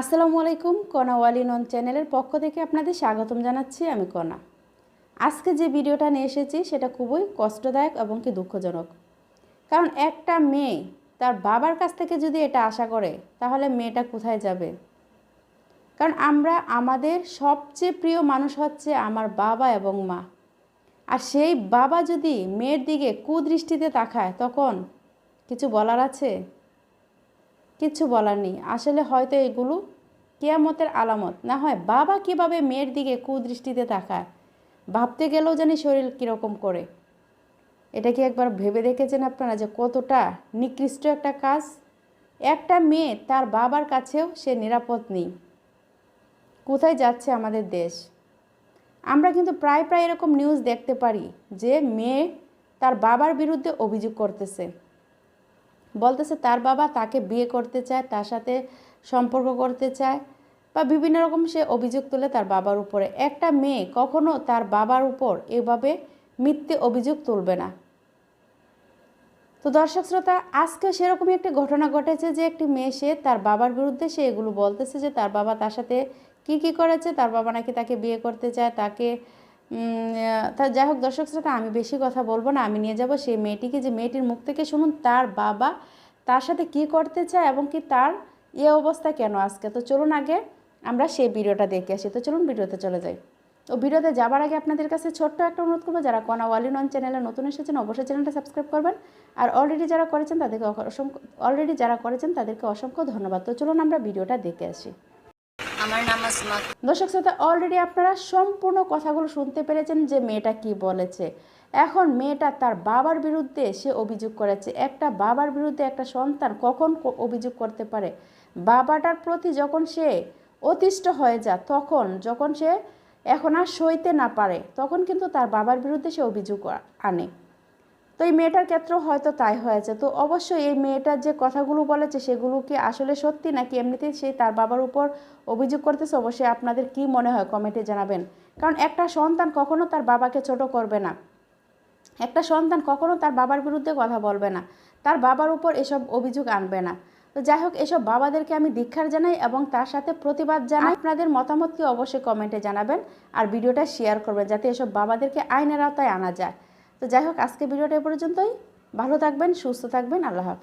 আসসালামু আলাইকুম, কনা ওয়ালি নন চ্যানেলের পক্ষ থেকে আপনাদের স্বাগতম জানাচ্ছি আমি কনা। আজকে যে ভিডিওটা নিয়ে এসেছি সেটা খুবই কষ্টদায়ক এবং কি দুঃখজনক। কারণ একটা মেয়ে তার বাবার কাছ থেকে যদি এটা আশা করে, তাহলে মেয়েটা কোথায় যাবে? কারণ আমরা আমাদের সবচেয়ে প্রিয় মানুষ হচ্ছে আমার বাবা এবং মা। আর সেই বাবা যদি মেয়ের দিকে কুদৃষ্টিতে তাকায়, তখন কিছু বলার আছে? কিচ্ছু বলার নেই। আসলে হয়তো এগুলো কেয়ামতের আলামত। না হয় বাবা কীভাবে মেয়ের দিকে কুদৃষ্টিতে তাকায়? ভাবতে গেলেও জানি শরীর কীরকম করে। এটা কি একবার ভেবে দেখেছেন আপনারা যে কতটা নিকৃষ্ট একটা কাজ? একটা মেয়ে তার বাবার কাছেও সে নিরাপদ নেই। কোথায় যাচ্ছে আমাদের দেশ? আমরা কিন্তু প্রায় প্রায় এরকম নিউজ দেখতে পারি যে মেয়ে তার বাবার বিরুদ্ধে অভিযোগ করতেছে। বলতেছে তার বাবা তাকে বিয়ে করতে চায়, তার সাথে সম্পর্ক করতে চায় বা বিভিন্ন রকম সে অভিযোগ তুলে তার বাবার উপরে। একটা মেয়ে কখনো তার বাবার উপর এভাবে মিথ্যে অভিযোগ তুলবে না। তো দর্শক শ্রোতা আজকে সেরকমই একটি ঘটনা ঘটেছে যে একটি মেয়ে সে তার বাবার বিরুদ্ধে সে এগুলো বলতেছে যে তার বাবা তার সাথে কি কি করেছে, তার বাবা নাকি তাকে বিয়ে করতে চায়, তাকে তা যাই হোক, দর্শক শ্রোতা, আমি বেশি কথা বলব না। আমি নিয়ে যাব সেই মেয়েটিকে, যে মেয়েটির মুখ থেকে শুনুন, তার বাবা তার সাথে কি করতে চায় এবং কি তার এ অবস্থা কেন আজকে। তো চলুন আগে আমরা সেই ভিডিওটা দেখে আসি। তো চলুন ভিডিওতে চলে যাই। তো ভিডিওতে যাবার আগে আপনাদের কাছে ছোট্ট একটা অনুরোধ করব, যারা কনা ওয়ালি নন চ্যানেলে নতুন এসেছেন, অবশ্যই চ্যানেলটা সাবস্ক্রাইব করবেন। আর অলরেডি যারা করেছেন, তাদেরকে অসংখ্য অলরেডি যারা করেছেন, তাদেরকে অসংখ্য ধন্যবাদ। তো চলুন আমরা ভিডিওটা দেখে আসি। আমার নাম দর্শক শ্রোতা অলরেডি আপনারা সম্পূর্ণ কথাগুলো শুনতে পেরেছেন যে মেয়েটা কি বলেছে। এখন মেয়েটা তার বাবার বিরুদ্ধে সে অভিযোগ করেছে। একটা বাবার বিরুদ্ধে একটা সন্তান কখন অভিযোগ করতে পারে? বাবাটার প্রতি যখন সে অতিষ্ঠ হয়ে যায়, তখন, যখন সে এখন আর সইতে না পারে, তখন কিন্তু তার বাবার বিরুদ্ধে সে অভিযোগ আনে। তো এই মেয়েটার ক্ষেত্রেও হয়তো তাই হয়েছে। তো অবশ্যই এই মেয়েটার যে কথাগুলো বলেছে, সেগুলো কি আসলে সত্যি নাকি এমনিতেই সে তার বাবার উপর অভিযোগ করতেছে? অবশ্যই আপনাদের কি মনে হয় কমেন্টে জানাবেন। কারণ একটা সন্তান কখনো তার বাবাকে ছোট করবে না। একটা সন্তান কখনো তার বাবার বিরুদ্ধে কথা বলবে না। তার বাবার উপর এসব অভিযোগ আনবে না। তো যাই হোক, এসব বাবাদেরকে আমি দীক্ষার জানাই এবং তার সাথে প্রতিবাদ জানাই। আপনাদের মতামত কি অবশ্যই কমেন্টে জানাবেন। আর ভিডিওটা শেয়ার করবেন যাতে এসব বাবাদেরকে আইনের আওতায় আনা যায়। তো যাই হোক আজকে ভিডিওটা এ পর্যন্তই। ভালো থাকবেন সুস্থ থাকবেন। আল্লাহ হাফেজ।